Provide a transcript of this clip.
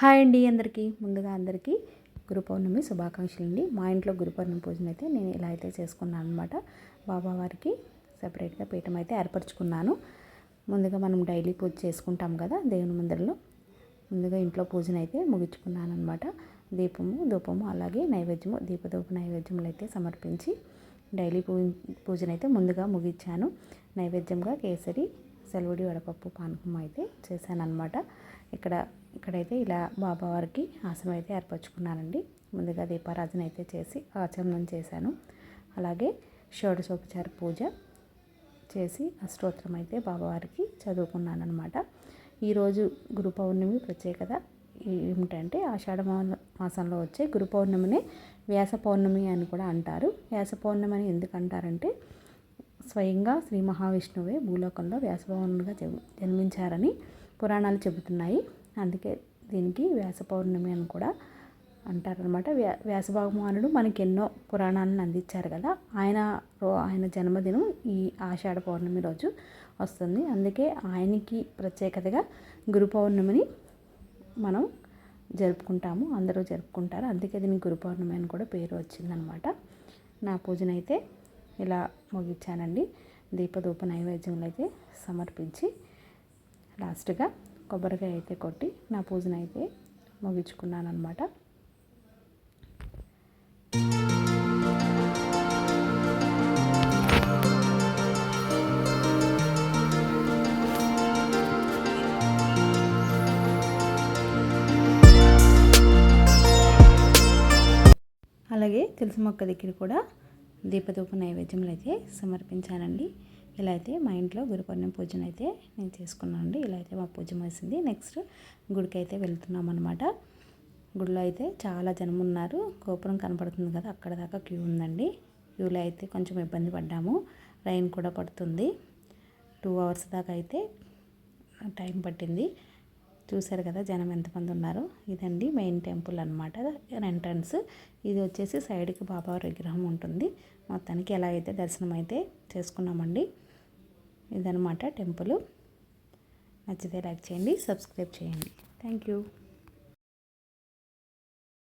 Hi అండి అందరికీ. ముందుగా అందరికీ గురు పౌర్ణమి శుభాకాంక్షలు అండి మా ఇంట్లో గురు పౌర్ణమి పూజను అయితే నేను ఇలా అయితే చేసుకున్నాను అనమాట బాబావారికి సపరేట్గా పీఠం అయితే ఏర్పరచుకున్నాను. ముందుగా మనం డైలీ పూజ చేసుకుంటాం కదా దేవుని మందిరంలో. ముందుగా ఇంట్లో పూజను అయితే ముగించుకున్నాను అనమాట దీపము ధూపము అలాగే నైవేద్యము దీపధూప నైవేద్యములు అయితే సమర్పించి డైలీ పూ పూజనైతే ముందుగా ముగించాను. నైవేద్యంగా కేసరి సెలవుడి వడపప్పు పానకం అయితే చేశానమాట ఇక్కడ ఇక్కడైతే ఇలా బాబావారికి ఆసనం అయితే ఏర్పరచుకున్నానండి. ముందుగా దీపారాధన అయితే చేసి ఆచమనం చేశాను. అలాగే షోడశోపచార పూజ చేసి అష్టోత్తరం అయితే బాబావారికి చదువుకున్నాను అనమాట ఈరోజు గురు పౌర్ణమి ప్రత్యేకత ఏమిటంటే ఆషాఢ మాసంలో వచ్చే గురు పౌర్ణమిని వ్యాస పౌర్ణమి అని కూడా అంటారు. వ్యాస పౌర్ణమి అని ఎందుకు అంటారంటే స్వయంగా శ్రీ మహావిష్ణువే భూలోకంలో వ్యాసభవనుగా జన్మించారని పురాణాలు చెబుతున్నాయి. అందుకే దీనికి వ్యాస పౌర్ణమి అని కూడా అంటారనమాట వ్యా వ్యాసభగవానుడు మనకి ఎన్నో పురాణాలను అందించారు కదా ఆయన ఆయన జన్మదినం ఈ ఆషాఢ పౌర్ణమి రోజు వస్తుంది. అందుకే ఆయనకి ప్రత్యేకతగా గురు పౌర్ణమిని మనం జరుపుకుంటాము అందరూ జరుపుకుంటారు. అందుకే దీనికి గురు పౌర్ణమి అని కూడా పేరు వచ్చిందనమాట నా పూజనైతే ఇలా ముగించానండి దీపధూప నైవేద్యంలో అయితే సమర్పించి లాస్ట్గా కొబ్బరికాయ అయితే కొట్టి నా పూజను అయితే ముగించుకున్నాను అనమాట అలాగే తులసి మొక్క దగ్గర కూడా దీపధూప నైవేద్యములు అయితే సమర్పించానండి. ఇలా అయితే మా ఇంట్లో గురుపౌర్ణమి పూజను అయితే నేను చేసుకున్నాను అండి ఇలా అయితే మా పూజ వేసింది నెక్స్ట్ గుడికి అయితే వెళ్తున్నాం అనమాట గుడిలో అయితే చాలా జనం ఉన్నారు. గోపురం కనపడుతుంది కదా అక్కడ దాకా క్యూ ఉందండి. క్యూలో అయితే కొంచెం ఇబ్బంది పడ్డాము. రైన్ కూడా పడుతుంది. టూ అవర్స్ దాకా అయితే టైం పట్టింది. చూసారు కదా జనం ఎంతమంది ఉన్నారు? ఇదండి మెయిన్ టెంపుల్ అనమాట ఎంట్రన్స్. ఇది వచ్చేసి సైడ్కి బాబావారి విగ్రహం ఉంటుంది. మొత్తానికి ఎలా అయితే దర్శనం అయితే చేసుకున్నామండి. ఇదనమాట టెంపుల్. నచ్చితే లైక్ చేయండి సబ్స్క్రైబ్ చేయండి. Thank you.